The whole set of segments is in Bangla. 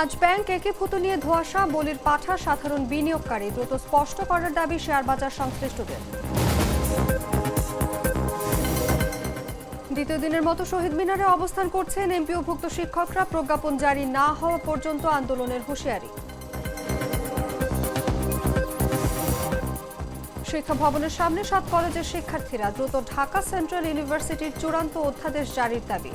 পাঁচ ব্যাংক একীভূত নিয়ে ধোয়াশা, বলির পাঠা, সাধারণ বিনিয়োগকারী দ্রুত স্পষ্ট করার দাবি শেয়ার বাজার সংশ্লিষ্টদের। দ্বিতীয় দিনের মতো শহীদ মিনারে অবস্থান করছেন এমপিওভুক্ত শিক্ষকরা। প্রজ্ঞাপন জারি না হওয়া পর্যন্ত আন্দোলনের হুঁশিয়ারি। শিক্ষা ভবনের সামনে সাত কলেজের শিক্ষার্থীরা দ্রুত ঢাকা সেন্ট্রাল ইউনিভার্সিটির চূড়ান্ত অধ্যাদেশ জারির দাবি।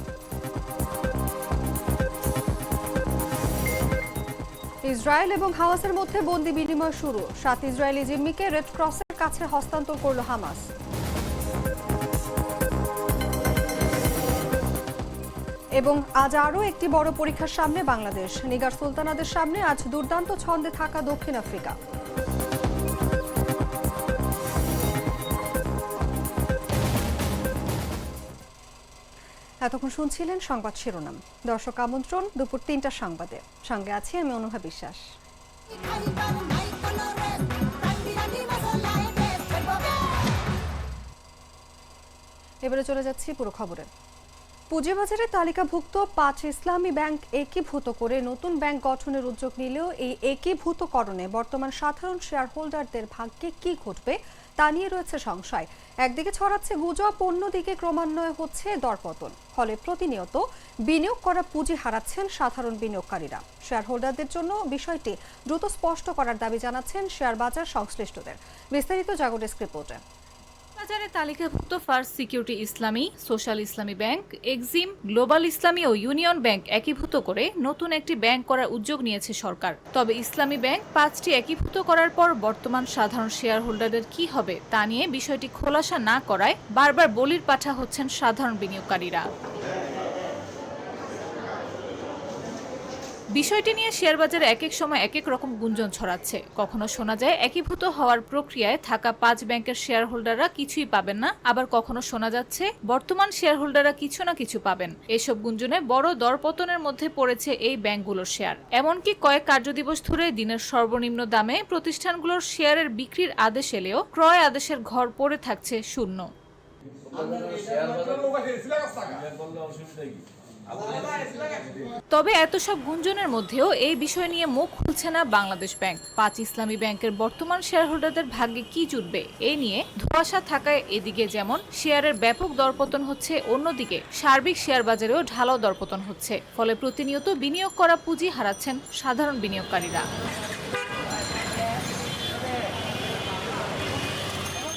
ইসরায়েল এবং হামাসের মধ্যে বন্দি বিনিময় শুরু। সাত ইসরায়েলি জিম্মিকে রেড ক্রসের কাছে হস্তান্তর করল হামাস। এবং আজ আরও একটি বড় পরীক্ষার সামনে বাংলাদেশ। নিগার সুলতানাদের সামনে আজ দুর্দান্ত ছন্দে থাকা দক্ষিণ আফ্রিকা। এতক্ষণ শুনছিলেন সংবাদ শিরোনাম। দর্শক আমন্ত্রণ, দুপুর তিনটার সংবাদে। সঙ্গে আছি আমি অনুভা বিশ্বাস। এবারে চলে যাচ্ছি পুরো খবরে। পুঁজিবাজারে তালিকাভুক্ত পাঁচ ইসলামী ব্যাংক একীভূত করে নতুন ব্যাংক গঠনের উদ্যোগ নিলেও এই একীভূতকরণে বর্তমান সাধারণ শেয়ার হোল্ডারদের ভাগ্যে কি ঘটবে তা নিয়ে রয়েছে সংশয়। একদিকে ছড়াচ্ছে গুজব, অন্যদিকে ক্রমান্বয়ে হচ্ছে দরপতন। ফলে প্রতিনিয়ত বিনিয়োগ করা পুঁজি হারাচ্ছেন সাধারণ বিনিয়োগকারীরা। শেয়ার হোল্ডারদের জন্য বিষয়টি দ্রুত স্পষ্ট করার দাবি জানাচ্ছেন শেয়ার বাজার সংশ্লিষ্টদের। বিস্তারিত জাগরেস্ক রিপোর্টে। বাজারে তালিকাভুক্ত first security Islami, social Islami bank, Exim, global Islami ও ইউনিয়ন ব্যাংক একীভূত করে নতুন একটি ব্যাংক করার উদ্যোগ নিয়েছে সরকার। তবে ইসলামী ব্যাংক পাঁচটি একীভূত করার পর বর্তমান সাধারণ শেয়ার হোল্ডারদের কি হবে তা নিয়ে বিষয়টি খোলাসা না করায় বারবার বলির পাঠা হচ্ছেন সাধারণ বিনিয়োগকারীরা। বিষয়টি নিয়ে শেয়ার বাজারে এক এক সময় এক এক রকম গুঞ্জন ছড়াচ্ছে। কখনো শোনা যায় একীভূত হওয়ার প্রক্রিয়ায় থাকা পাঁচ ব্যাংকের শেয়ার হোল্ডাররা কিছুই পাবেন না, আবার কখনো শোনা যাচ্ছে বর্তমান শেয়ার হোল্ডাররা কিছু না কিছু পাবেন। এসব গুঞ্জনে বড় দরপতনের মধ্যে পড়েছে এই ব্যাংকগুলোর শেয়ার। এমনকি কয়েক কার্যদিবস ধরে দিনের সর্বনিম্ন দামে প্রতিষ্ঠানগুলোর শেয়ারের বিক্রির আদেশ এলেও ক্রয় আদেশের ঘর পড়ে থাকছে শূন্য। তবে এত সব গুঞ্জনের মধ্যেও এই বিষয় নিয়ে মুখ খুলছে না বাংলাদেশ ব্যাংক। পাঁচ ইসলামী ব্যাংকের বর্তমান শেয়ার হোল্ডারদের ভাগ্যে কি জুটবে, এ নিয়ে ধোঁয়াশা থাকায় এদিকে যেমন শেয়ারের ব্যাপক দরপতন হচ্ছে, অন্যদিকে সার্বিক শেয়ার বাজারেও ঢালাও দরপতন হচ্ছে। ফলে প্রতিনিয়ত বিনিয়োগ করা পুঁজি হারাচ্ছেন সাধারণ বিনিয়োগকারীরা।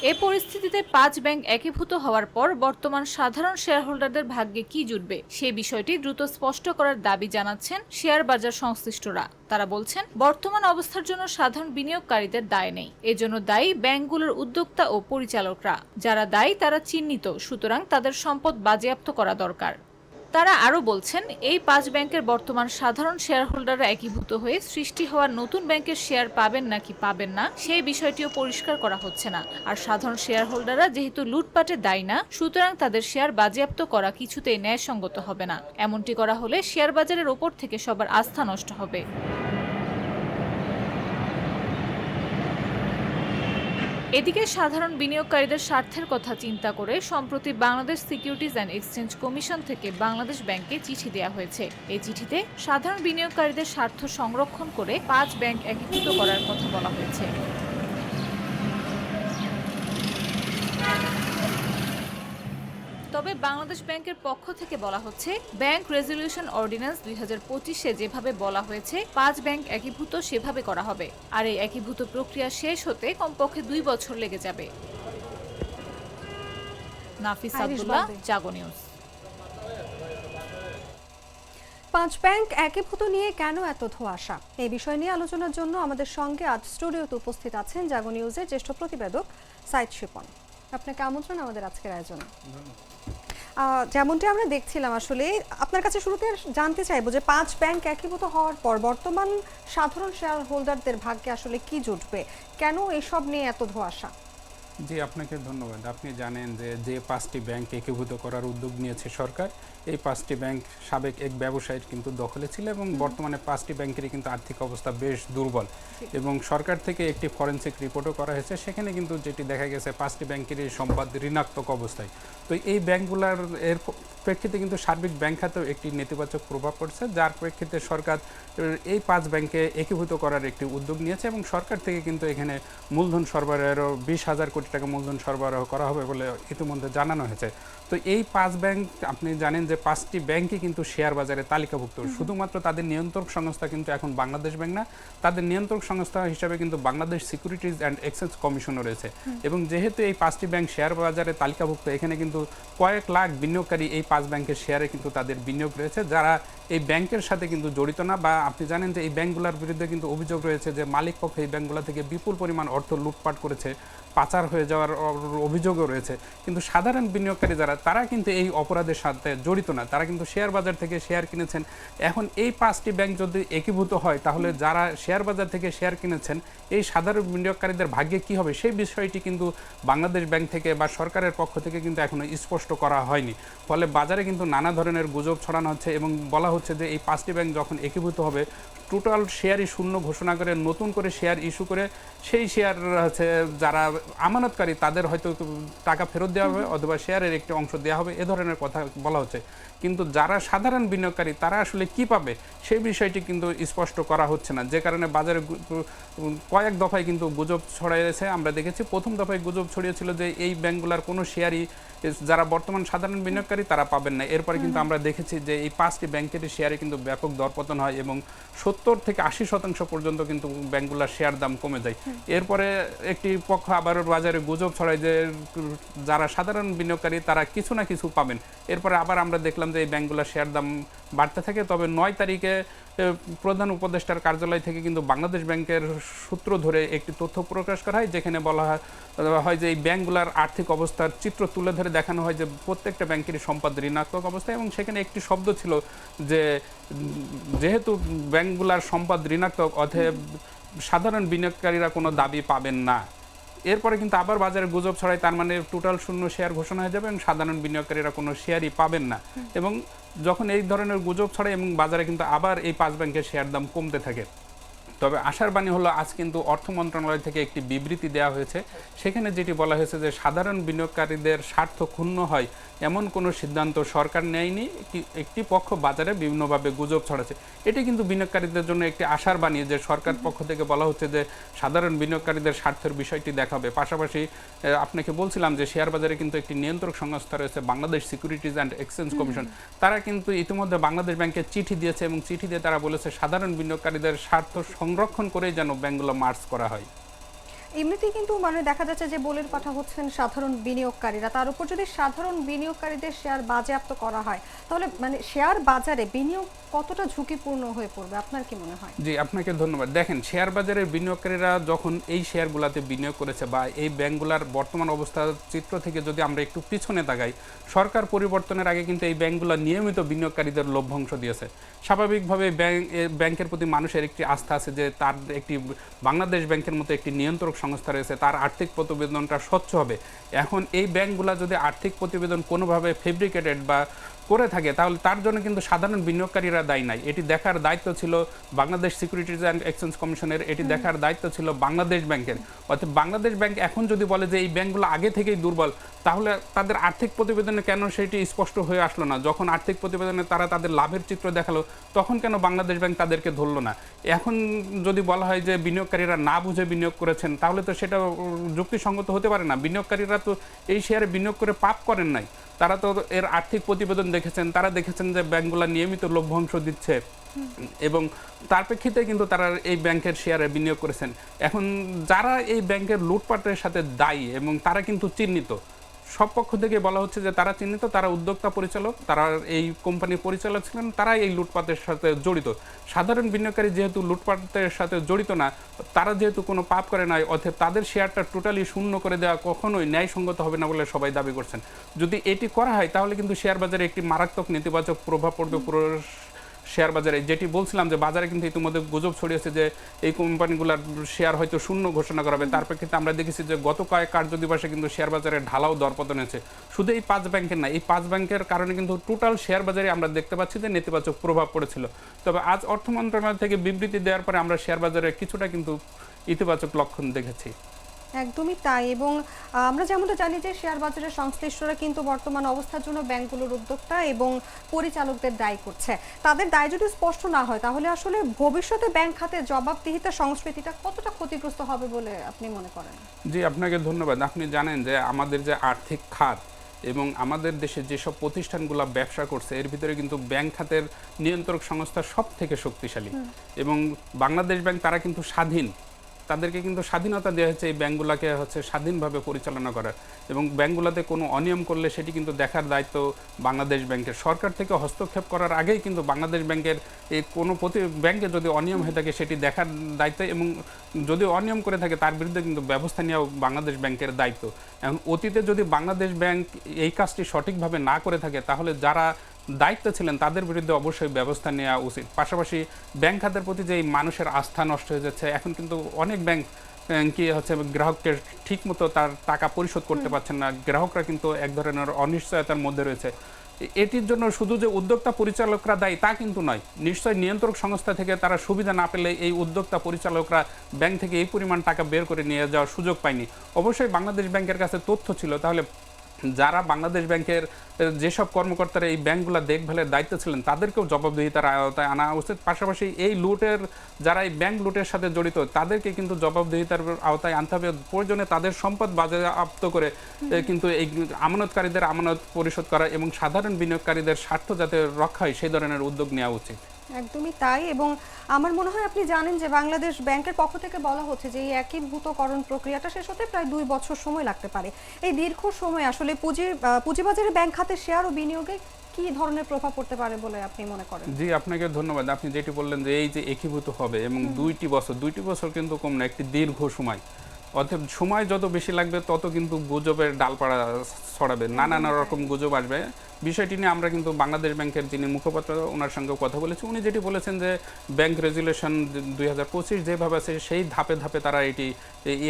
এ পরিস্থিতিতে পাঁচ ব্যাংক একীভূত হওয়ার পর বর্তমান সাধারণ শেয়ারহোল্ডারদের ভাগ্যে কি জুটবে সে বিষয়টি দ্রুত স্পষ্ট করার দাবি জানাচ্ছেন শেয়ার বাজার সংশ্লিষ্টরা। তারা বলছেন, বর্তমান অবস্থার জন্য সাধারণ বিনিয়োগকারীদের দায় নেই। এজন্য দায়ী ব্যাংকগুলোর উদ্যোক্তা ও পরিচালকরা। যারা দায়ী, তারা চিহ্নিত। সুতরাং তাদের সম্পদ বাজেয়াপ্ত করা দরকার। তারা আরও বলছেন, এই পাঁচ ব্যাংকের বর্তমান সাধারণ শেয়ারহোল্ডাররা একীভূত হয়ে সৃষ্টি হওয়া নতুন ব্যাংকের শেয়ার পাবেন নাকি পাবেন না, সেই বিষয়টিও পরিষ্কার করা হচ্ছে না। আর সাধারণ শেয়ারহোল্ডাররা যেহেতু লুটপাটে দায় না, সুতরাং তাদের শেয়ার বাজেয়াপ্ত করা কিছুতেই ন্যায়সঙ্গত হবে না। এমনটি করা হলে শেয়ার বাজারের ওপর থেকে সবার আস্থা নষ্ট হবে। এদিকে সাধারণ বিনিয়োগকারীদের স্বার্থের কথা চিন্তা করে সম্প্রতি Bangladesh securities and exchange commission থেকে বাংলাদেশ ব্যাংকে চিঠি দেওয়া হয়েছে। এই চিঠিতে সাধারণ বিনিয়োগকারীদের স্বার্থ সংরক্ষণ করে পাঁচ ব্যাংক একীভূত করার কথা বলা হয়েছে। তবে বাংলাদেশ ব্যাংকের পক্ষ থেকে বলা হচ্ছে ব্যাংক রেজলিউশন অর্ডিন্যান্স দুই হাজার পঁচিশে যেভাবে বলা হয়েছে পাঁচ ব্যাংক একীভূত সেভাবে করা হবে। আর এই একীভূত প্রক্রিয়া শেষ হতে কমপক্ষে দুই বছর লেগে যাবে। নাফিস আব্দুল্লাহ জাগো নিউজ। পাঁচ ব্যাংক একীভূত নিয়ে কেন এত ধোঁয়াশা? এই বিষয় নিয়ে আলোচনার জন্য আমাদের সঙ্গে আজ স্টুডিওতে উপস্থিত আছেন জাগো নিউজের জ্যেষ্ঠ প্রতিবেদক সাইদ শিপন। আপনাকে আমন্ত্রণ আমাদের আজকের আয়োজনে। যেমনটি আমরা দেখছিলাম আসলে, আপনার কাছে শুরুতে জানতে চাইব যে পাঁচ ব্যাংক একীভূত হওয়ার পর বর্তমান সাধারণ শেয়ার হোল্ডারদের ভাগ্যে আসলে কি জুটবে? কেন এসব নিয়ে এত ধোয়াশা জি, আপনাকে ধন্যবাদ। আপনি জানেন যে যে পাঁচটি ব্যাংক একীভূত করার উদ্যোগ নিয়েছে সরকার এই পাঁচটি ব্যাংক সাবেক এক ব্যবসায়ীর কিন্তু দখলে ছিল এবং বর্তমানে পাঁচটি ব্যাংকেরই কিন্তু আর্থিক অবস্থা বেশ দুর্বল। এবং সরকার থেকে একটি ফরেন্সিক রিপোর্টও করা হয়েছে সেখানে কিন্তু যেটি দেখা গেছে পাঁচটি ব্যাংকেরই সম্পদ ঋণাত্মক অবস্থায়। তো এই ব্যাংকগুলোর এর প্রেক্ষিতে কিন্তু সার্বিক ব্যাংক খাতেও একটি নেতিবাচক প্রভাব পড়ছে যার প্রেক্ষিতে সরকার এই পাঁচ ব্যাংকে একীভূত করার একটি উদ্যোগ নিয়েছে এবং সরকার থেকে কিন্তু এখানে মূলধন সরবরাহেরও বিশ হাজার কোটি টাকা মূলধন সরবরাহ করা হবে বলে ইতিমধ্যে জানানো হয়েছে। তো এই পাঁচ ব্যাংক আপনি জানেন যে পাঁচটি ব্যাংকই কিন্তু শেয়ার বাজারে তালিকাভুক্ত। শুধুমাত্র তাদের নিয়ন্ত্রক সংস্থা কিন্তু এখন বাংলাদেশ ব্যাংক না তাদের নিয়ন্ত্রক সংস্থা হিসাবে কিন্তু বাংলাদেশ সিকিউরিটিজ অ্যান্ড এক্সচেঞ্জ কমিশনও রয়েছে। এবং যেহেতু এই পাঁচটি ব্যাংক শেয়ার বাজারে তালিকাভুক্ত এখানে কিন্তু কয়েক লাখ বিনিয়োগকারী এই পাঁচ ব্যাংকের শেয়ারে কিন্তু তাদের বিনিয়োগ রয়েছে যারা এই ব্যাংকের সাথে কিন্তু জড়িত না বা আপনি জানেন যে এই ব্যাংকগুলোর বিরুদ্ধে কিন্তু অভিযোগ রয়েছে যে মালিক পক্ষ এই ব্যাংকগুলো থেকে বিপুল পরিমাণ অর্থ লুটপাট করেছে, পাচার হয়ে যাওয়ার অভিযোগও রয়েছে। কিন্তু সাধারণ বিনিয়োগকারী যারা, তারা কিন্তু এই অপরাধের সাথে জড়িত না। তারা কিন্তু শেয়ার বাজার থেকে শেয়ার কিনেছেন। এখন এই পাঁচটি ব্যাংক যদি একীভূত হয়, তাহলে যারা শেয়ার বাজার থেকে শেয়ার কিনেছেন, এই সাধারণ বিনিয়োগকারীদের ভাগ্যে কি হবে? সেই বিষয়টি কিন্তু বাংলাদেশ ব্যাংক থেকে বা সরকারের পক্ষ থেকে কিন্তু এখনও স্পষ্ট করা হয়নি। ফলে বাজারে কিন্তু নানা ধরনের গুজব ছড়ানো হচ্ছে এবং বলা হচ্ছে যে এই পাঁচটি ব্যাংক যখন একীভূত হবে টোটাল শেয়ারই শূন্য ঘোষণা করে নতুন করে শেয়ার ইস্যু করে সেই শেয়ার হচ্ছে যারা আমানতকারী তাদের হয়তো টাকা ফেরত দেওয়া হবে অথবা শেয়ারের একটি অংশ দেওয়া হবে এ ধরনের কথা বলা হচ্ছে। কিন্তু যারা সাধারণ বিনিয়োগকারী তারা আসলে কি পাবে? সেই বিষয়টি কিন্তু স্পষ্ট করা হচ্ছে না। যে কারণে বাজারে কয়েক দফায় কিন্তু গুজব ছড়িয়েছে আমরা দেখেছি প্রথম দফায় গুজব ছড়িয়েছিল যে এই ব্যাংকগুলোর কোনো শেয়ারই যারা বর্তমান সাধারণ বিনিয়োগকারী তারা পাবেন না। এরপরে কিন্তু আমরা দেখেছি যে এই পাঁচটি ব্যাংকের শেয়ারে কিন্তু ব্যাপক দরপতন হয় এবং সত্তর থেকে আশি শতাংশ পর্যন্ত কিন্তু ব্যাংকগুলোর শেয়ার দাম কমে যায়। এরপরে একটি পক্ষ আবারও বাজারে গুজব ছড়ায় যে যারা সাধারণ বিনিয়োগকারী তারা কিছু না কিছু পাবেন। এরপরে আবার আমরা দেখলাম যে এই ব্যাংকগুলোর শেয়ার দাম বাড়তে থাকে, তবে নয় তারিখে প্রধান উপদেষ্টার কার্যালয় থেকে কিন্তু বাংলাদেশ ব্যাংকের সূত্র ধরে একটি তথ্য প্রকাশ করা হয়, যেখানে বলা হয় যে এই ব্যাংকগুলোর আর্থিক অবস্থার চিত্র তুলে ধরে দেখানো হয় যে প্রত্যেকটা ব্যাংকেরই সম্পদ ঋণাত্মক অবস্থা এবং সেখানে একটি শব্দ ছিল যে, যেহেতু ব্যাংকগুলোর সম্পদ ঋণাত্মক, অতএব সাধারণ বিনিয়োগকারীরা কোনো দাবি পাবেন না। এরপরে কিন্তু আবার বাজারে গুজব ছড়ায়, তার মানে টোটাল শূন্য শেয়ার ঘোষণা হয়ে যাবে এবং সাধারণ বিনিয়োগকারীরা কোনো শেয়ারই পাবেন না। এবং যখন এই ধরনের গুজব ছড়ায় এবং বাজারে কিন্তু আবার এই পাঁচ ব্যাংকের শেয়ার দাম কমতে থাকে। তবে আশার বাণী হলো, আজ কিন্তু অর্থ মন্ত্রণালয় থেকে একটি বিবৃতি দেওয়া হয়েছে। সেখানে যেটি বলা হয়েছে যে, সাধারণ বিনিয়োগকারীদের স্বার্থ ক্ষুণ্ণ হয় এমন কোনো সিদ্ধান্ত সরকার নেয়নি একটি একটি পক্ষ বাজারে বিভিন্নভাবে গুজব ছড়াচ্ছে। এটি কিন্তু বিনিয়োগকারীদের জন্য একটি আশার বাণী যে সরকার পক্ষ থেকে বলা হচ্ছে যে সাধারণ বিনিয়োগকারীদের স্বার্থের বিষয়টি দেখাবে। পাশাপাশি আপনাকে বলছিলাম যে শেয়ার বাজারে কিন্তু একটি নিয়ন্ত্রক সংস্থা রয়েছে Bangladesh securities and exchange commission তারা কিন্তু ইতিমধ্যে বাংলাদেশ ব্যাংকে চিঠি দিয়েছে এবং চিঠি দিয়ে তারা বলেছে সাধারণ বিনিয়োগকারীদের স্বার্থ সংরক্ষণ করেই যেন ব্যাংকগুলো মার্চ করা হয়। এমনিতেই কিন্তু মানে দেখা যাচ্ছে যে বলের পাঠা হচ্ছেন সাধারণ বিনিয়োগকারীরা। তার উপর যদি সাধারণ বিনিয়োগকারীদের শেয়ার বাজেয়াপ্ত করা হয়, তাহলে মানে শেয়ার বাজারে বিনিয়োগ কতটা ঝুঁকিপূর্ণ হয়ে পড়বে? আপনার কি মনে হয়? জি, আপনাকে ধন্যবাদ। দেখেন, শেয়ার বাজারের বিনিয়োগকারীরা যখন এই শেয়ারগুলোতে বিনিয়োগ করেছে বা এই ব্যাংকগুলোর বর্তমান অবস্থার চিত্র থেকে যদি আমরা একটু পিছনে তাকাই, সরকার পরিবর্তনের আগে কিন্তু এই ব্যাংকগুলো নিয়মিত বিনিয়োগকারীদের লভ্যাংশ দিয়েছে। স্বাভাবিকভাবে ব্যাংক ব্যাংকের প্রতি মানুষের একটি আস্থা আছে যে তার একটি বাংলাদেশ ব্যাংকের মতো একটি নিয়ন্ত্রক সংস্থা রয়েছে, তার আর্থিক প্রতিবেদনটা স্বচ্ছ হবে। এখন এই ব্যাংকগুলো যদি আর্থিক প্রতিবেদন কোনোভাবে ফেব্রিকেটেড বা করে থাকে তাহলে তার জন্য কিন্তু সাধারণ বিনিয়োগকারীরা দায়ী নাই। এটি দেখার দায়িত্ব ছিল বাংলাদেশ সিকিউরিটিজ অ্যান্ড এক্সচেঞ্জ কমিশনের এটি দেখার দায়িত্ব ছিল বাংলাদেশ ব্যাংকের। অর্থাৎ বাংলাদেশ ব্যাংক এখন যদি বলে যে এই ব্যাংকগুলো আগে থেকেই দুর্বল তাহলে তাদের আর্থিক প্রতিবেদনে কেন সেটি স্পষ্ট হয়ে আসলো না? যখন আর্থিক প্রতিবেদনে তারা তাদের লাভের চিত্র দেখাল তখন কেন বাংলাদেশ ব্যাংক তাদেরকে ধরলো না? এখন যদি বলা হয় যে বিনিয়োগকারীরা না বুঝে বিনিয়োগ করেছেন তাহলে তো সেটা যুক্তিসঙ্গত হতে পারে না। বিনিয়োগকারীরা তো এই শেয়ারে বিনিয়োগ করে পাপ করেন নাই। তারা তো এর আর্থিক প্রতিবেদন দেখেছেন, তারা দেখেছেন যে ব্যাংকগুলো নিয়মিত লভ্যাংশ দিচ্ছে। এবং তার প্রেক্ষিতে কিন্তু তারা এই ব্যাংকের শেয়ারে বিনিয়োগ করেছেন। এখন যারা এই ব্যাংকের লুটপাটের সাথে দায়ী এবং তারা কিন্তু চিহ্নিত সব পক্ষ থেকে বলা হচ্ছে যে তারা চিহ্নিত, তারা উদ্যোক্তা পরিচালক, তারা এই কোম্পানির পরিচালক ছিলেন তারা এই লুটপাটের সাথে জড়িত। সাধারণ বিনিয়োগকারী যেহেতু লুটপাটের সাথে জড়িত না, তারা যেহেতু কোনো পাপ করে নাই অথব তাদের শেয়ারটা টোটালি শূন্য করে দেওয়া কখনোই ন্যায়সঙ্গত হবে না বলে সবাই দাবি করছেন। যদি এটি করা হয়, তাহলে কিন্তু শেয়ার বাজারে একটি মারাত্মক নেতিবাচক প্রভাব পড়বে পুরো শেয়ার বাজারে। যেটি বলছিলাম যে বাজারে কিন্তু ইতিমধ্যে গুজব ছড়িয়েছে যে এই কোম্পানিগুলোর শেয়ার হয়তো শূন্য ঘোষণা করাবে তার প্রেক্ষিতে আমরা দেখেছি যে গত কয়েক কার্য দিবসে কিন্তু শেয়ার বাজারে ঢালাও দরপতন হয়েছে। শুধু এই পাঁচ ব্যাংকের না, এই পাঁচ ব্যাংকের কারণে কিন্তু টোটাল শেয়ার বাজারে আমরা দেখতে পাচ্ছি যে নেতিবাচক প্রভাব পড়েছিল। তবে আজ অর্থ মন্ত্রণালয় থেকে বিবৃতি দেওয়ার পরে আমরা শেয়ার বাজারে কিছুটা কিন্তু ইতিবাচক লক্ষণ দেখেছি। একদমই তাই এবং আমরা যেমনটা জানি যে শেয়ার বাজারের সংশ্লিষ্টরা কিন্তু বর্তমান অবস্থার জন্য ব্যাংকগুলোর উদ্যোক্তা এবং পরিচালকদের দায়ী করছে। তাদের দায় যদি স্পষ্ট না হয় তাহলে আসলে ভবিষ্যতে ব্যাংক খাতে জবাবদিহিতা সংস্কৃতিটা কতটা ক্ষতিগ্রস্ত হবে বলে আপনি মনে করেন? জি আপনাকে ধন্যবাদ। আপনি জানেন যে আমাদের যে আর্থিক খাত এবং আমাদের দেশে যেসব প্রতিষ্ঠানগুলো ব্যবসা করছে এর ভিতরে কিন্তু ব্যাংক খাতের নিয়ন্ত্রক সংস্থা সব থেকে শক্তিশালী এবং বাংলাদেশ ব্যাংক তারা কিন্তু স্বাধীন। তাদেরকে কিন্তু স্বাধীনতা দেওয়া হচ্ছে এই ব্যাংকগুলোকে হচ্ছে স্বাধীনভাবে পরিচালনা করার। এবং ব্যাংকগুলোতে কোনো অনিয়ম করলে সেটি কিন্তু দেখার দায়িত্ব বাংলাদেশ ব্যাংকের। সরকার থেকে হস্তক্ষেপ করার আগেই কিন্তু বাংলাদেশ ব্যাংকের এই কোনো প্রতি, ব্যাংকে যদি অনিয়ম হয়ে থাকে সেটি দেখার দায়িত্ব এবং যদি অনিয়ম করে থাকে তার বিরুদ্ধে কিন্তু ব্যবস্থা নেওয়া বাংলাদেশ ব্যাংকের দায়িত্ব। এখন অতীতে যদি বাংলাদেশ ব্যাংক এই কাজটি সঠিকভাবে না করে থাকে, তাহলে যারা দায়িত্ব ছিলেন তাদের বিরুদ্ধে অবশ্যই ব্যবস্থা নেওয়া উচিত। পাশাপাশি ব্যাংক খাতের প্রতি যে মানুষের আস্থা নষ্ট হয়ে যাচ্ছে এখন কিন্তু অনেক ব্যাংক কি হচ্ছে গ্রাহককে ঠিক মতো তার টাকা পরিশোধ করতে পারছেন না। গ্রাহকরা কিন্তু এক ধরনের অনিশ্চয়তার মধ্যে রয়েছে। এটির জন্য শুধু যে উদ্যোক্তা পরিচালকরা দায়ী তা কিন্তু নয় নিশ্চয় নিয়ন্ত্রক সংস্থা থেকে তারা সুবিধা না পেলে এই উদ্যোক্তা পরিচালকরা ব্যাংক থেকে এই পরিমাণ টাকা বের করে নিয়ে যাওয়ার সুযোগ পায়নি। অবশ্যই বাংলাদেশ ব্যাংকের কাছে তথ্য ছিল তাহলে যারা বাংলাদেশ ব্যাংকের যেসব কর্মকর্তারা এই ব্যাংকগুলো দেখভালের দায়িত্ব ছিলেন তাদেরকেও জবাবদিহিতার আওতায় আনা উচিত। পাশাপাশি এই লুটের যারা এই ব্যাংক লুটের সাথে জড়িত তাদেরকে কিন্তু জবাবদিহিতার আওতায় আনতে হবে। প্রয়োজনে তাদের সম্পদ বাজেয়াপ্ত করে কিন্তু এই আমানতকারীদের আমানত পরিশোধ করা এবং সাধারণ বিনিয়োগকারীদের স্বার্থ যাতে রক্ষা হয় সেই ধরনের উদ্যোগ নেওয়া উচিত। একদমই তাই এবং আমার মনে হয় আপনি জানেন যে বাংলাদেশ ব্যাংকের পক্ষ থেকে বলা হচ্ছে যে এই একীভূতকরণ প্রক্রিয়াটা শেষ হতে প্রায় দুই বছর সময় লাগতে পারে। এই দীর্ঘ সময় আসলে পুঁজি পুঁজিবাজারে ব্যাংক খাতে শেয়ার ও বিনিয়োগে কি ধরনের প্রভাব পড়তে পারে বলে আপনি মনে করেন? জি আপনাকে ধন্যবাদ। আপনি যেটি বললেন যে এই যে একীভূত হবে এবং দুইটি বছর দুইটি বছর কিন্তু কম না একটি দীর্ঘ সময়। অতএব সময় যত বেশি লাগবে তত কিন্তু গুজবের ডালপাড়া ছড়াবে। নানান রকম গুজব আসবে। বিষয়টি নিয়ে আমরা কিন্তু বাংলাদেশ ব্যাংকের যিনি মুখপাত্র ওনার সঙ্গে কথা বলেছি। উনি যেটি বলেছেন যে ব্যাংক রেজুলেশন দুই হাজার পঁচিশ যেভাবে আছে সেই ধাপে ধাপে তারা এটি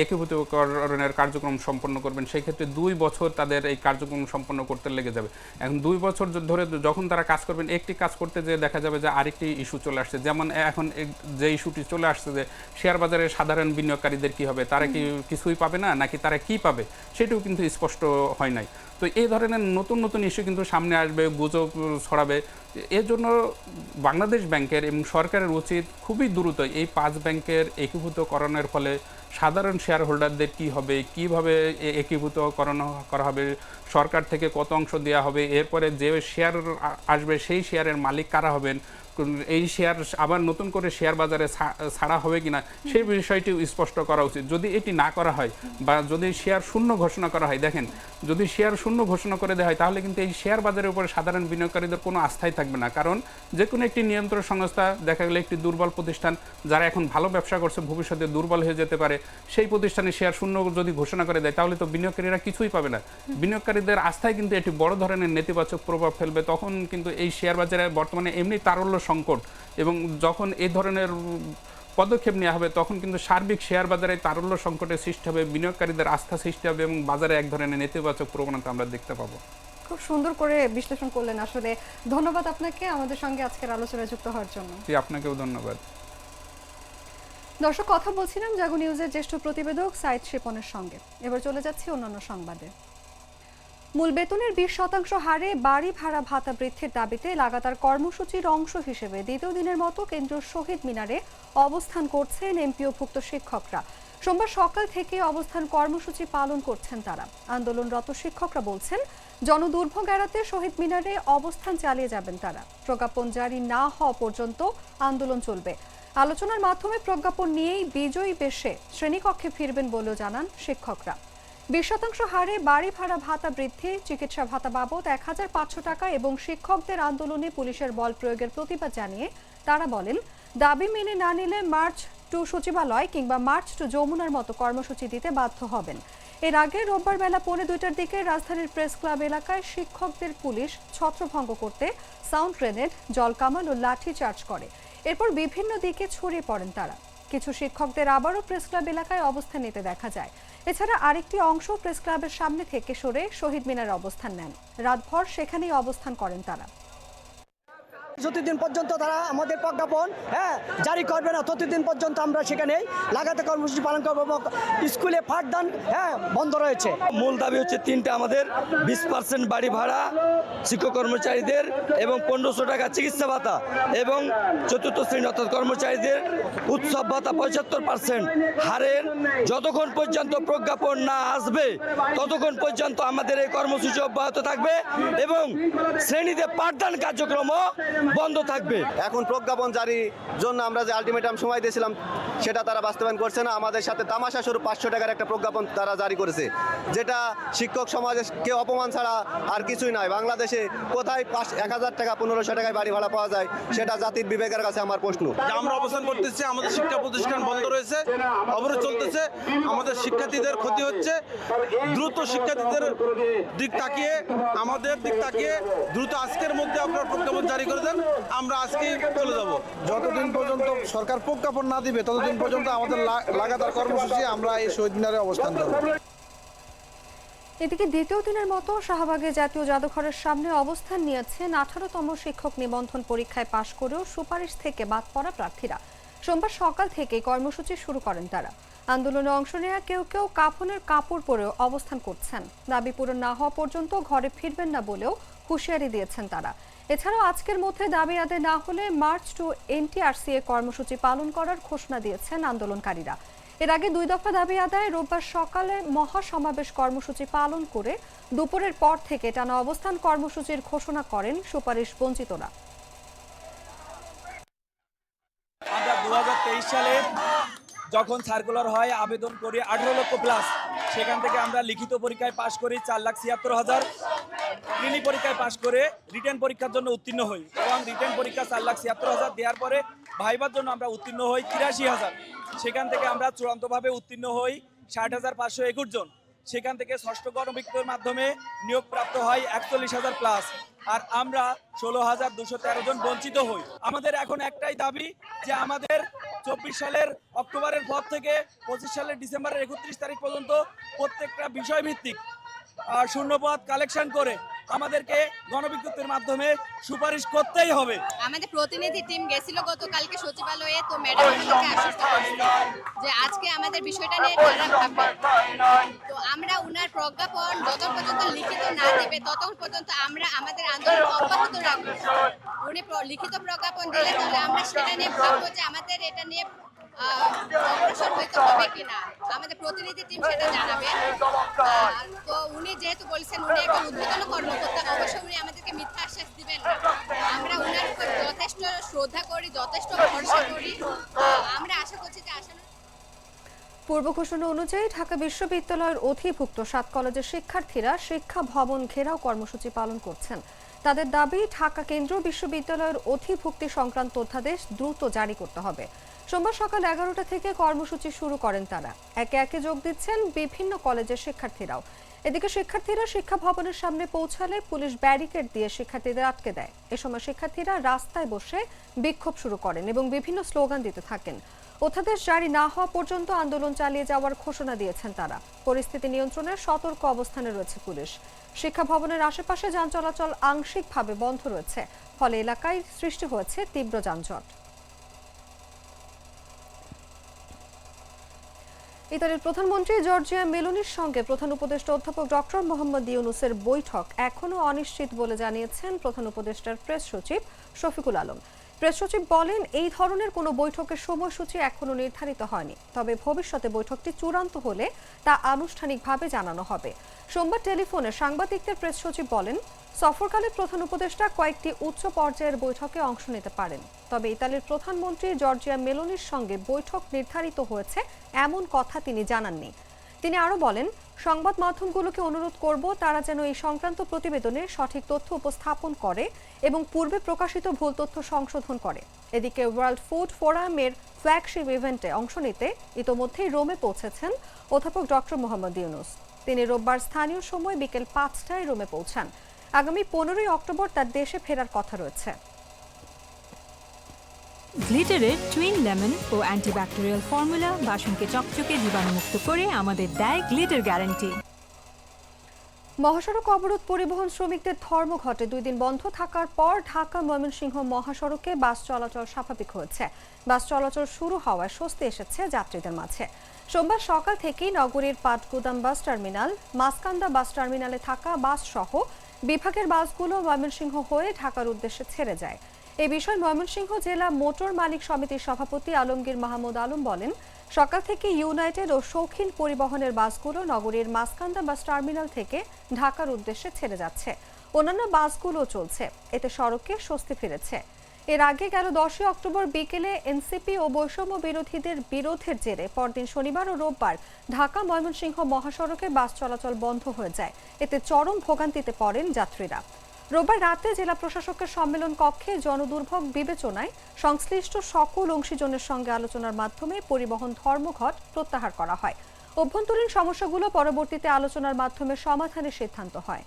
একীভূতকরণের কার্যক্রম সম্পন্ন করবেন। সেই ক্ষেত্রে দুই বছর তাদের এই কার্যক্রম সম্পন্ন করতে লেগে যাবে। এখন দুই বছর ধরে যখন তারা কাজ করবেন একটি কাজ করতে যে দেখা যাবে যে আরেকটি ইস্যু চলে আসছে। যেমন এখন যে ইস্যুটি চলে আসছে যে শেয়ার বাজারে সাধারণ বিনিয়োগকারীদের কি হবে? তারা কি কিছুই পাবে না? নাকি তারা কি পাবে? সেটিও কিন্তু স্পষ্ট হয় নাই। তো এই ধরনের নতুন নতুন ইস্যু কিন্তু সামনে আসবে, গুজব ছড়াবে। এর জন্য বাংলাদেশ ব্যাংকের এবং সরকারের উচিত খুবই দ্রুত এই পাঁচ ব্যাংকের একীভূতকরণের ফলে সাধারণ শেয়ার হোল্ডারদের কী হবে, কীভাবে একীভূতকরণ করা হবে, সরকার থেকে কত অংশ দেওয়া হবে, এরপরে যে শেয়ার আসবে, সেই শেয়ারের মালিক কারা হবেন এই শেয়ার আবার নতুন করে শেয়ার বাজারে ছাড়া হবে কিনা, সেই বিষয়টি স্পষ্ট করা উচিত। যদি এটি না করা হয় বা যদি শেয়ার শূন্য ঘোষণা করা হয়, দেখেন, যদি শেয়ার শূন্য ঘোষণা করে দেওয়া হয়, তাহলে কিন্তু এই শেয়ার বাজারের উপরে সাধারণ বিনিয়োগকারীদের কোনো আস্থাই থাকবে না। কারণ যে কোনো একটি নিয়ন্ত্রণ সংস্থা, দেখা গেলে একটি দুর্বল প্রতিষ্ঠান, যারা এখন ভালো ব্যবসা করছে, ভবিষ্যতে দুর্বল হয়ে যেতে পারে, সেই প্রতিষ্ঠানে শেয়ার শূন্য যদি ঘোষণা করে দেয়, তাহলে তো বিনিয়োগকারীরা কিছুই পাবে না। বিনিয়োগকারীদের আস্থায় কিন্তু এটি বড় ধরনের নেতিবাচক প্রভাব ফেলবে, তখন কিন্তু এই শেয়ার বাজারে বর্তমানে এমনি তারল্য সংকট এবং যখন এই ধরনের পদক্ষেপ নেওয়া হবে তখন কিন্তু সার্বিক শেয়ার বাজারে তারল্য সংকটের সৃষ্টি হবে বিনিয়োগকারীদের আস্থা সৃষ্টি হবে এবং বাজারে এক ধরনের নেতিবাচক প্রবণতা আমরা দেখতে পাবো। খুব সুন্দর করে বিশ্লেষণ করলেন আসলে। ধন্যবাদ আপনাকে আমাদের সঙ্গে আজকের আলোচনায় যুক্ত হওয়ার জন্য। জি আপনাকেও ধন্যবাদ। দর্শক কথা বলছিলাম জাগো নিউজের জ্যেষ্ঠ প্রতিবেদক সাইদ শেপনের সঙ্গে। এবার চলে যাচ্ছি অন্যান্য সংবাদে। মূল বেতনের বিশ শতাংশ হারে বাড়ি ভাড়া ভাতা বৃদ্ধির দাবিতে লাগাতার কর্মসূচির অংশ হিসেবে দ্বিতীয় দিনের মতো কেন্দ্রীয় শহীদ মিনারে অবস্থান করছেন এমপিওভুক্ত শিক্ষকরা। সোমবার সকাল থেকে অবস্থান কর্মসূচি পালন করছেন তারা। আন্দোলনরত শিক্ষকরা বলছেন, জনদুর্ভোগ এড়াতে শহীদ মিনারে অবস্থান চালিয়ে যাবেন তারা। প্রজ্ঞাপন জারি না হওয়া পর্যন্ত আন্দোলন চলবে। আলোচনার মাধ্যমে প্রজ্ঞাপন নিয়েই বিজয়ী বেশে শ্রেণীকক্ষে ফিরবেন বলেও জানান শিক্ষকরা। বিশ শতাংশ হারে বাড়ি ভাড়া ভাতা বৃদ্ধি, চিকিৎসা ভাতা বাবদ এক হাজার পাঁচশো টাকা এবং শিক্ষকদের আন্দোলনে পুলিশের বল প্রয়োগের প্রতিবাদ জানিয়ে তারা বলেন, দাবি মেনে না নিলে মার্চ টু সচিবালয় কিংবা মার্চ টু যমুনার মতো কর্মসূচি দিতে বাধ্য হবেন। এর আগে রোববার বেলা পৌনে দুইটার দিকে রাজধানীর প্রেস ক্লাব এলাকায় শিক্ষকদের পুলিশ ছত্রভঙ্গ করতে সাউন্ড গ্রেনেড জলকামান ও লাঠি চার্জ করে। এরপর বিভিন্ন দিকে ছড়িয়ে পড়েন তারা। কিছু শিক্ষকদের আবারও প্রেস ক্লাব এলাকায় অবস্থান নিতে দেখা যায়। এছাড়া আরেকটি অংশ প্রেস ক্লাবের সামনে থেকে সরে শহীদ মিনার অবস্থান নেন। রাতভর সেখানেই অবস্থান করেন তারা। যতদিন পর্যন্ত তারা আমাদের প্রজ্ঞাপন হ্যাঁ জারি করবে না, ততদিন পর্যন্ত আমরা সেখানে লাগাতে কর্মসূচি পালন করব এবং স্কুলে পাঠদান হ্যাঁ বন্ধ রয়েছে। মূল দাবি হচ্ছে তিনটা আমাদের, বিশ পার্সেন্ট বাড়ি ভাড়া, শিক্ষক কর্মচারীদের এবং পনেরোশো টাকা চিকিৎসা ভাতা এবং চতুর্থ শ্রেণি অর্থাৎ কর্মচারীদের উৎসব ভাতা পঁচাত্তর পার্সেন্ট। হারের যতক্ষণ পর্যন্ত প্রজ্ঞাপন না আসবে, ততক্ষণ পর্যন্ত আমাদের এই কর্মসূচি অব্যাহত থাকবে এবং শ্রেণীতে পাঠদান কার্যক্রমও বন্ধ থাকবে। এখন প্রজ্ঞাপন জারির জন্য আমরা যে আলটিমেটাম সময় দিয়েছিলাম সেটা তারা বাস্তবায়ন করছে না। আমাদের সাথে তামাশা স্বরূপ পাঁচশো টাকার একটা প্রজ্ঞাপন তারা জারি করেছে যেটা শিক্ষক সমাজকে অপমান ছাড়া আর কিছুই নয়। বাংলাদেশে কোথায় পাঁচ এক হাজার টাকা পনেরোশো টাকায় বাড়ি ভাড়া পাওয়া যায় সেটা জাতির বিবেকের কাছে আমার প্রশ্ন। আমরা অবস্থান করতেছি আমাদের শিক্ষা প্রতিষ্ঠান বন্ধ রয়েছে অবরোধ চলতেছে আমাদের শিক্ষার্থীদের ক্ষতি হচ্ছে। দ্রুত শিক্ষার্থীদের দিক তাকিয়ে আমাদের দিক তাকিয়ে দ্রুত আজকের মধ্যে আপনারা প্রজ্ঞাপন জারি করে দেন। আমরা আজকেই চলে যাব। যতদিন পর্যন্ত সরকার প্রজ্ঞাপন না দিবে, ততদিন পর্যন্ত আমাদের লাগাতার কর্মসূচি আমরা এই শহীদ মিনারে অবস্থান করব। এদিকে দ্বিতীয় দিনের মতো শাহবাগে জাতীয় জাদুঘরের সামনে অবস্থান নিয়েছেন আঠারোতম শিক্ষক নিবন্ধন পরীক্ষায় পাশ করেও সুপারিশ থেকে বাদ পড়া প্রার্থীরা। সোমবার সকাল থেকে কর্মসূচি শুরু করেন তারা। আন্দোলনে অংশ নেওয়া কেউ কেউ কাফনের কাপড় পরেও অবস্থান করছেন। দাবি পূরণ না হওয়া পর্যন্ত ঘরে ফিরবেন না বলেও হুঁশিয়ারি দিয়েছেন তারা। এছাড়াও আজকের মধ্যে দাবি আদায় না হলে মার্চ টু এনটিআরসি এ কর্মসূচি পালন করার ঘোষণা দিয়েছেন আন্দোলনকারীরা। এর আগে দুই দফা দাবি আদায় রোববার সকালে মহাসমাবেশ কর্মসূচি পালন করে দুপুরের পর থেকে টানা অবস্থান কর্মসূচির ঘোষণা করেন সুপারিশ বঞ্চিতরা। দু সালে যখন সার্কুলার হয়, আবেদন করি আঠারো লক্ষ প্লাস সেখান থেকে আমরা লিখিত পরীক্ষায় পাশ করি চার লাখ ছিয়াত্তর হাজার। ক্লিনি পরীক্ষায় পাশ করে রিটার্ন পরীক্ষার জন্য উত্তীর্ণ হই এবং রিটার্ন পরীক্ষা চার লাখ ছিয়াত্তর হাজার দেওয়ার পরে ভাইবার জন্য আমরা উত্তীর্ণ হই তিরাশি হাজার। সেখান থেকে আমরা চূড়ান্তভাবে উত্তীর্ণ হই ষাট হাজার পাঁচশো একুশ জন। সেখান থেকে ষষ্ঠ গণবিজ্ঞের মাধ্যমে নিয়োগপ্রাপ্ত হয় একচল্লিশ হাজার প্লাস আর আমরা ষোলো হাজার দুশো তেরো জন বঞ্চিত হই। আমাদের এখন একটাই দাবি যে আমাদের চব্বিশ সালের অক্টোবরের পর থেকে পঁচিশ সালের ডিসেম্বরের একত্রিশ তারিখ পর্যন্ত প্রত্যেকটা বিষয়ভিত্তিক শূন্যপদ কালেকশন করে আমাদেরকে গণবিজ্ঞপ্তির মাধ্যমে সুপারিশ করতেই হবে। আমাদের প্রতিনিধি টিম গেছিল গতকালকে সচিবালয়ে তো ম্যাডাম আমাদেরকে আশ্বস্ত করেছিল যে আজকে আমাদের বিষয়টা নিয়ে তারা ভাববে তো আমরা উনার প্রজ্ঞাপন যত পর্যন্ত লিখিত না দেবে তত পর্যন্ত আমরা আমাদের আন্দোলন অব্যাহত রাখব। উনি লিখিত প্রজ্ঞাপন দিলে তাহলে আমরা সেটা নিয়ে ভাববো যে আমাদের এটা নিয়ে হবে কিনা আমাদের প্রতিনিধি টিম সেটা জানাবে তো উনি যেহেতু বলছেন উনি একটা উদ্বোধন কর্মকর্তা অবশ্যই উনি আমাদেরকে মিথ্যা আশ্বাস দিবেন আমরা উনার উপর যথেষ্ট শ্রদ্ধা করি যথেষ্ট ভরসা করি আমরা আশা করছি যে আশা পূর্ব ঘোষণা অনুযায়ী ঢাকা বিশ্ববিদ্যালয়ের অধিভুক্ত সাত কলেজের শিক্ষার্থীরা শিক্ষা ভবন ঘেরাও কর্মসূচি পালন করছেন। তাদের দাবি, ঢাকা কেন্দ্রীয় বিশ্ববিদ্যালয়ের অধিভুক্তি সংক্রান্ত অধ্যাদেশ দ্রুত জারি করতে হবে। সোমবার সকাল এগারোটা থেকে কর্মসূচি শুরু করেন তারা। একে একে যোগ দিচ্ছেন বিভিন্ন কলেজের শিক্ষার্থীরাও। এদিকে শিক্ষার্থীরা শিক্ষা ভবনের সামনে পৌঁছালে পুলিশ ব্যারিকেড দিয়ে শিক্ষার্থীদের আটকে দেয়। এ সময় শিক্ষার্থীরা রাস্তায় বসে বিক্ষোভ শুরু করেন এবং বিভিন্ন স্লোগান দিতে থাকেন। অধ্যাদেশ জারি না হওয়া পর্যন্ত আন্দোলন চালিয়ে যাওয়ার ঘোষণা দিয়েছেন তারা। পরিস্থিতি নিয়ন্ত্রণে সতর্ক অবস্থানে রয়েছে পুলিশ। শিক্ষা ভবনের আশেপাশে যান চলাচল আংশিকভাবে বন্ধ রয়েছে, ফলে এলাকায় সৃষ্টি হয়েছে তীব্র যানজট। ইতালির প্রধানমন্ত্রী জর্জিয়া মেলোনির সঙ্গে প্রধান উপদেষ্টা অধ্যাপক ডক্টর মোহাম্মদ ইউনুসের বৈঠক এখনও অনিশ্চিত বলে জানিয়েছেন প্রধান উপদেষ্টার প্রেস সচিব শফিকুল আলম। প্রেস সচিব বলেন, এই ধরনের কোনো বৈঠকের সময়সূচি এখনও নির্ধারিত হয়নি, তবে ভবিষ্যতে বৈঠকটি চূড়ান্ত হলে তা আনুষ্ঠানিকভাবে জানানো হবে। সোমবার টেলিফোনে সাংবাদিকদের প্রেস সচিব বলেন সফরকালে প্রধান উপদেষ্টা কয়েকটি উচ্চ পর্যায়ের বৈঠকে অংশ নিতে পারেন। তবে ইতালির প্রধানমন্ত্রী জর্জিয়া মেলোনির সঙ্গে বৈঠক নির্ধারিত হয়েছে এমন কথা তিনি জানাননি। তিনি আরও বলেন, সংবাদ মাধ্যমগুলোকে অনুরোধ করব তারা যেন এই সংক্রান্ত প্রতিবেদনে সঠিক তথ্য উপস্থাপন করে এবং পূর্বে প্রকাশিত ভুল তথ্য সংশোধন করে। এদিকে ওয়ার্ল্ড ফুড ফোরামের ফ্ল্যাগশিপ ইভেন্টে অংশ নিতে ইতোমধ্যেই রোমে পৌঁছেছেন অধ্যাপক ডক্টর মোহাম্মদ ইউনুস। তিনি রোববার স্থানীয় সময় বিকেল পাঁচটায় রোমে পৌঁছান। আগামী পনেরোই অক্টোবর তার দেশে ফেরার কথা রয়েছে। গ্লিটারের টুইন লেমন ও অ্যান্টিব্যাকটেরিয়াল ফর্মুলা বাসনকে চকচকে জীবাণুমুক্ত করে আমাদের দেয় গ্লিটার গ্যারান্টি। মহাসড়ক অবরোধ পরিবহন শ্রমিকদের ধর্মঘটে দুই দিন বন্ধ থাকার পর ঢাকা ময়মনসিংহ মহাসড়কে বাস চলাচল স্বাভাবিক হয়েছে। বাস চলাচল শুরু হওয়ায় স্বস্তি এসেছে যাত্রীদের মাঝে। সোমবার সকাল থেকেই নগরীর Patgudam bus terminal Maskanda bus টার্মিনালে থাকা বাস সহ বিভাগের বাসগুলো ময়মনসিংহ হয়ে ঢাকার উদ্দেশ্যে ছেড়ে যায়। এ বিষয়ে ময়মনসিংহ জেলা মোটর মালিক সমিতির সভাপতি আলমগীর মাহমুদ আলম বলেন, সকাল থেকে ইউনাইটেড ও শৌখিন পরিবহনের বাসগুলো নগরীর মাসকান্দা বাস টার্মিনাল থেকে ঢাকার উদ্দেশ্যে ছেড়ে যাচ্ছে। অন্যান্য বাসগুলো চলছে। এতে সড়কে স্বস্তি ফিরেছে। এর আগে গেল দশই অক্টোবর বিকেলে এনসিপি ও বৈষম্য বিরোধীদের বিরোধের জেরে পরদিন শনিবার ও রোববার ঢাকা ময়মনসিংহ মহাসড়কে বাস চলাচল বন্ধ হয়ে যায়। এতে চরম ভোগান্তিতে পড়েন যাত্রীরা। রোববার রাতে জেলা প্রশাসকের সম্মেলন কক্ষে জনদুর্ভোগ বিবেচনায় সংশ্লিষ্ট সকল অংশীজনের সঙ্গে আলোচনার মাধ্যমে পরিবহন ধর্মঘট প্রত্যাহার করা হয়। অভ্যন্তরীণ সমস্যাগুলো পরবর্তীতে আলোচনার মাধ্যমে সমাধানের সিদ্ধান্ত হয়।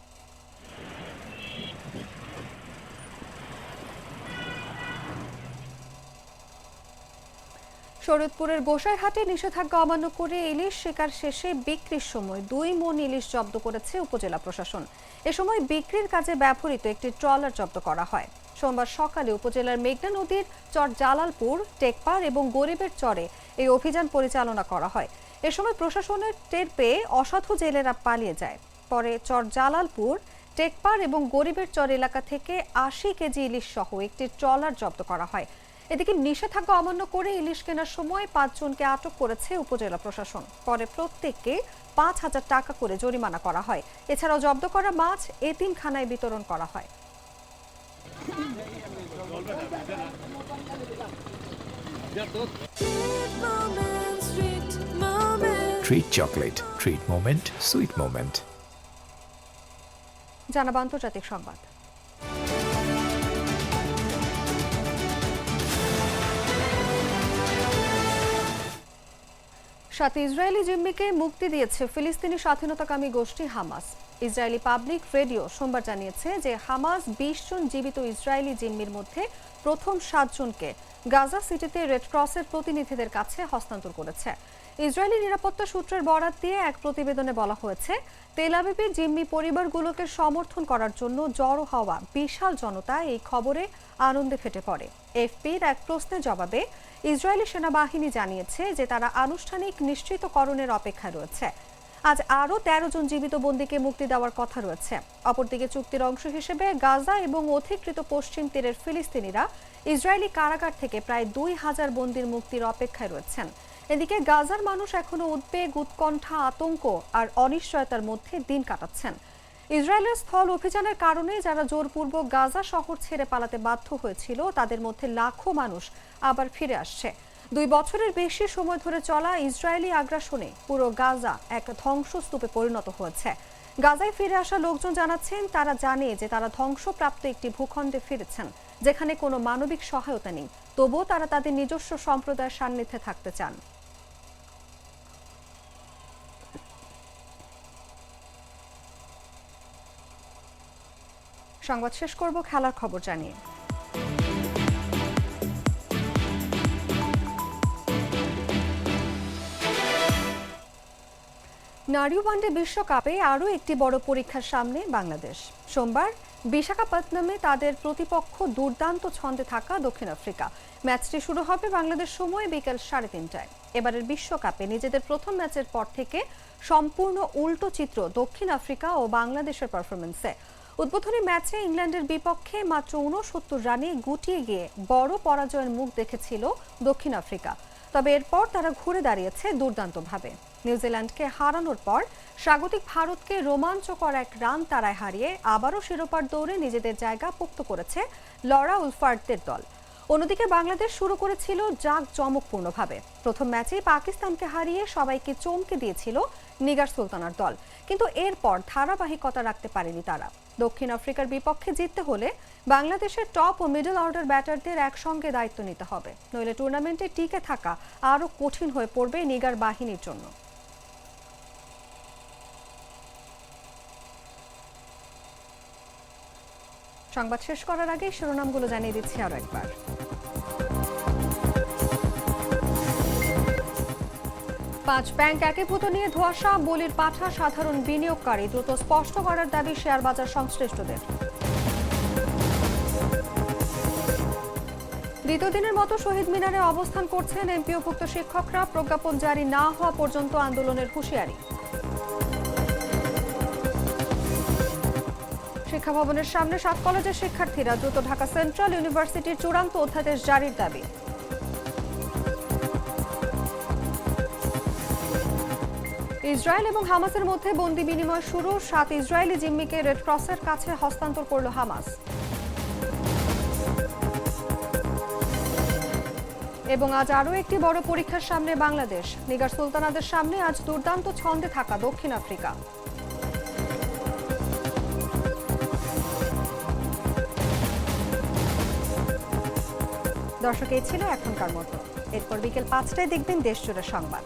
শরীয়তপুরের গোসাইহাটে নিষেধাজ্ঞা অমান্য করে ইলিশ শিকার শেষে বিক্রির সময় দুই মন ইলিশ জব্দ করেছে উপজেলা প্রশাসন। এ সময় বিক্রির কাজে ব্যবহৃত একটি ট্রলার জব্দ করা হয়। সোমবার সকালে উপজেলার মেঘনা নদীর চর জালালপুর টেকপার এবং গরিবের চরে এই অভিযান পরিচালনা করা হয়। এ সময় প্রশাসনের টের পেয়ে অসাধু জেলেরা পালিয়ে যায়। পরে চর জালালপুর টেকপার এবং গরিবের চর এলাকা থেকে আশি কেজি ইলিশ সহ একটি ট্রলার জব্দ করা হয়। এদিকে নিষেধাজ্ঞা অমান্য করে ইলিশ কেনার সময় পাঁচজনকে আটক করেছে উপজেলা প্রশাসন পরে প্রত্যেককে পাঁচ হাজার টাকা করে জরিমানা করা হয় এছাড়াও জব্দ করা মাছ এতিমখানায় বিতরণ করা হয় Treat chocolate. Treat moment. Sweet moment. জানাব আন্তর্জাতিক সংবাদ সাত ইসরায়েলি জিম্মিকে মুক্তি দিয়েছে ফিলিস্তিনি স্বাধীনতাকামী গোষ্ঠী হামাস। ইসরায়েলি পাবলিক রেডিও সোমবার জানিয়েছে যে হামাস বিশ জন জীবিত ইসরায়েলি জিম্মির মধ্যে প্রথম সাতজনকে গাজা সিটিতে রেড ক্রসের প্রতিনিধিদের কাছে হস্তান্তর করেছে। ইসরায়েলি নিরাপত্তা সূত্রের বরাত দিয়ে এক প্রতিবেদনে বলা হয়েছে, তেল জিম্মি পরিবারগুলোকে সমর্থন করার জন্য জড়ো হওয়া বিশাল জনতা এই খবরে আনন্দে ফেটে পড়ে। এফপির এক প্রশ্নের জবাবে ইসরায়েলি সেনাবাহিনী জানিয়েছে যে তারা আনুষ্ঠানিক নিশ্চিতকরণের অপেক্ষায় রয়েছে। আজ আরও তেরো জন জীবিত বন্দীকে মুক্তি দেওয়ার কথা রয়েছে। অপরদিকে চুক্তির অংশ হিসেবে গাজা এবং অধিকৃত পশ্চিম তীরের ফিলিস্তিনিরা ইসরায়েলি কারাগার থেকে প্রায় দুই হাজার বন্দির মুক্তির অপেক্ষায় রয়েছেন। এদিকে গাজার মানুষ এখনও উদ্বেগ, উৎকণ্ঠা, আতঙ্ক আর অনিশ্চয়তার মধ্যে দিন কাটাচ্ছেন। ইসরায়েলের স্থল অভিযানের কারণে যারা জোরপূর্বক গাজা শহর ছেড়ে পালাতে বাধ্য হয়েছিল, তাদের মধ্যে লাখো মানুষ আবার ফিরে আসছে। দুই বছরের বেশি সময় ধরে চলা ইসরায়েলি আগ্রাসনে পুরো গাজা এক ধ্বংসস্তূপে পরিণত হয়েছে। গাজায় ফিরে আসা লোকজন জানাচ্ছেন, তারা জানে যে তারা ধ্বংসপ্রাপ্ত একটি ভূখণ্ডে ফিরেছেন, যেখানে কোনো মানবিক সহায়তা নেই। তবুও তারা তাদের নিজস্ব সম্প্রদায়ের সান্নিধ্যে থাকতে চান। সংবাদ শেষ করব, খেলার খবর জানিয়ে। নারী ওয়ানডে বিশ্বকাপে আরও একটি বড় পরীক্ষার সামনে বাংলাদেশ। সোমবার বিশাখাপত্তনমে তাদের প্রতিপক্ষ দুর্দান্ত ছন্দে থাকা দক্ষিণ আফ্রিকা। ম্যাচটি শুরু হবে বাংলাদেশ সময় বিকেল সাড়ে তিনটায়। এবারের বিশ্বকাপে নিজেদের প্রথম ম্যাচের পর থেকে সম্পূর্ণ উল্টো চিত্র দক্ষিণ আফ্রিকা ও বাংলাদেশের পারফরমেন্সে উদ্বোধনী ম্যাচে ইংল্যান্ডের বিপক্ষে মাত্র উনসত্তর রানে গুটিয়ে গিয়ে বড় পরাজয়ের মুখ দেখেছিল দক্ষিণ আফ্রিকা। তবে এরপর তারা ঘুরে দাঁড়িয়েছে দুর্দান্তভাবে। নিউজিল্যান্ডকে হারানোর পর স্বাগতিক ভারতকে রোমাঞ্চকর এক রান তারায় হারিয়ে আবারও শিরোপার দৌড়ে নিজেদের জায়গা পোক্ত করেছে লরা উলফার্টদের দল। অন্যদিকে বাংলাদেশ শুরু করেছিল জাঁক জমকপূর্ণভাবে প্রথম ম্যাচেই পাকিস্তানকে হারিয়ে সবাইকে চমকে দিয়েছিল নিগার সুলতানার দল। কিন্তু এরপর ধারাবাহিকতা রাখতে পারেনি তারা। দক্ষিণ আফ্রিকার বিপক্ষে জিততে হলে বাংলাদেশের টপ ও মিডল অর্ডার ব্যাটারদের একসঙ্গে দায়িত্ব নিতে হবে। নইলে টুর্নামেন্টে টিকে থাকা আরও কঠিন হয়ে পড়বে নিগার বাহিনীর জন্য। সংবাদ শেষ করার আগে শিরোনামগুলো জানিয়ে দিচ্ছি আরও একবার। পাঁচ ব্যাংক একীভূত নিয়ে ধোয়াশা, বলির পাঠা, সাধারণ বিনিয়োগকারী দ্রুত স্পষ্ট করার দাবি শেয়ার বাজার সংশ্লিষ্টদের। দ্বিতীয় দিনের মতো শহীদ মিনারে অবস্থান করছেন এমপিওভুক্ত শিক্ষকরা। প্রজ্ঞাপন জারি না হওয়া পর্যন্ত আন্দোলনের হুঁশিয়ারি। শিক্ষা ভবনের সামনে সাত কলেজের শিক্ষার্থীরা দ্রুত ঢাকা সেন্ট্রাল ইউনিভার্সিটির চূড়ান্ত অধ্যাদেশ জারির দাবি। ইসরায়েল এবং হামাসের মধ্যে বন্দি বিনিময় শুরু। সাত ইসরায়েলি জিম্মিকে রেড ক্রসের কাছে হস্তান্তর করল হামাস। এবং আজ আরও একটি বড় পরীক্ষার সামনে বাংলাদেশ। নিগার সুলতানাদের সামনে আজ দুর্দান্ত ছন্দে থাকা দক্ষিণ আফ্রিকা। দর্শক, এই ছিল এখনকার মতো। এরপর বিকেল পাঁচটায় দেখবেন দেশজুড়ে সংবাদ।